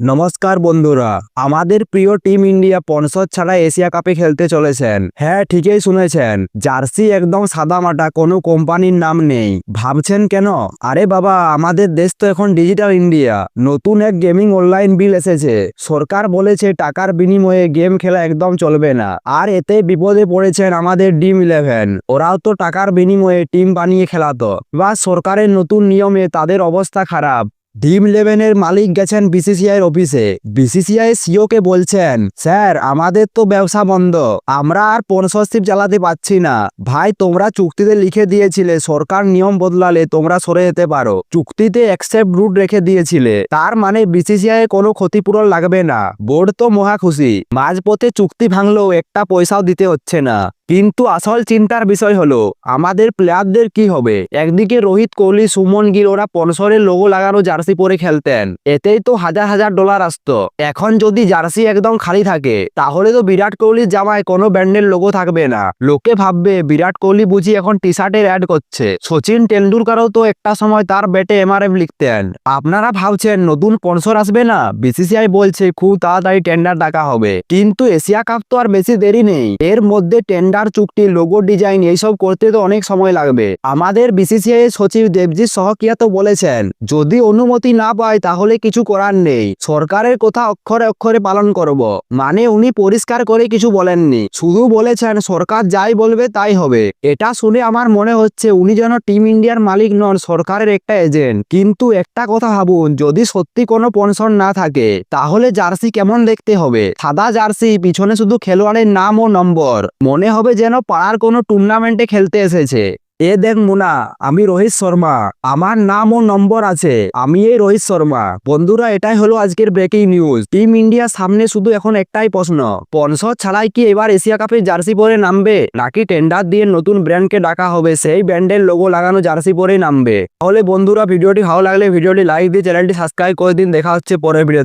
নমস্কার বন্ধুরা, আমাদের প্রিয় টিম ইন্ডিয়া পনসদ ছাড়া এশিয়া কাপে খেলতে চলেছেন। হ্যাঁ ঠিকই শুনেছেন, জার্সি একদম সাদা মাটা কোনো কোম্পানির নাম নেই। ভাবছেন কেন? আরে বাবা, আমাদের দেশ তো এখন ডিজিটাল ইন্ডিয়া, নতুন এক গেমিং অনলাইন বিল এসেছে। সরকার বলেছে টাকার বিনিময়ে গেম খেলা একদম চলবে না। আর এতে বিপদে পড়েছেন আমাদের ডিম ইলেভেন, ওরাও তো টাকার বিনিময়ে টিম বানিয়ে খেলাতো। বা সরকারের নতুন নিয়মে তাদের অবস্থা খারাপ। ডিম ইলেভেনের মালিক গেছেন বিসিসিআই অফিসে। বিসিসিআই সিও কে বলছেন, স্যার, আমাদের তো ব্যবসা বন্ধ, আমরা আর স্পন্সরশিপ চালাতে পাচ্ছি না। ভাই, তোমরা চুক্তিতে লিখে দিয়েছিলে, সরকার নিয়ম বদলালে তোমরা সরে যেতে পারো। চুক্তিতে অ্যাকসেপ্ট রুট রেখে দিয়েছিলে, তার মানে বিসিসিআই কোনো ক্ষতিপূরণ লাগবে না। বোর্ড তো মহা খুশি, মাঝপথে চুক্তি ভাঙলেও একটা পয়সাও দিতে হচ্ছে না। কিন্তু আসল চিন্তার বিষয় হলো, আমাদের প্লেয়ারদের কি হবে? একদিকে রোহিত কোহলি, সুমন গিল, ওরা পনসরের লোগো লাগানো জার্সি পরে খেলতেন। এতেই তো হাজার হাজার ডলার আসতো। এখন যদি জার্সি একদম খালি থাকে, তাহলে তো বিরাট কোহলির জামায় কোনো ব্র্যান্ডের লোগো থাকবে না। লোকে ভাববে, বিরাট কোহলি বুঝি এখন টি শার্টের অ্যাড করছে। সচিন টেন্ডুলকারও তো একটা সময় তার ব্যাটে এমআরএফ লিখতেন। আপনারা ভাবছেন, নতুন স্পন্সর আসবে না? বিসিসিআই বলছে, খুব তাড়াতাড়ি টেন্ডার ডাকা হবে। কিন্তু এশিয়া কাপ তো আর বেশি দেরি নেই। এর মধ্যে টেন্ডার চুক্তি লোগো ডিজাইন এইসব করতে তো অনেক সময় লাগবে। আমাদের বিসিসিআই সচিব দেবজিৎ সহকিয়া তো বলেছেন, যদি অনুমতি না পায় তাহলে কিছু করার নেই। সরকারের কথা অক্ষরে অক্ষরে পালন করব। মানে উনি পরিষ্কার করে কিছু বলেননি। শুধু বলেছেন, সরকার যাই বলবে তাই হবে। এটা শুনে আমার মনে হচ্ছে উনি যেন টিম ইন্ডিয়ার মালিক নন, সরকারের একটা এজেন্ট। কিন্তু একটা কথা ভাবুন, যদি সত্যি কোনো পনসন না থাকে, তাহলে জার্সি কেমন দেখতে হবে? সাদা জার্সি, পিছনে শুধু খেলোয়াড়ের নাম ও নম্বর। মনে হবে যেন পাড়ার কোনো টুর্নামেন্টে খেলতে এসেছে? এ দেখ মুনা, আমি রোহিত শর্মা। আমার নাম ও নম্বর আছে। আমি এই রোহিত শর্মা। বন্ধুরা, এটাই হলো আজকের ব্রেকিং নিউজ টিম ইন্ডিয়া সামনে শুধু এখন একটাই প্রশ্ন। পনসর ছাড়াই কি এবার এশিয়া কাপে জার্সি পরে নামবে? নাকি টেন্ডার দিয়ে নতুন ব্র্যান্ডকে ডাকা হবে? সেই ব্র্যান্ডের লোগো লাগানো জার্সি পরে নামবে। তাহলে বন্ধুরা, ভিডিওটি ভালো লাগলে ভিডিওটি লাইক দিয়ে চ্যানেলটি সাবস্ক্রাইব করে দিন। দেখা হচ্ছে পরের ভিডিও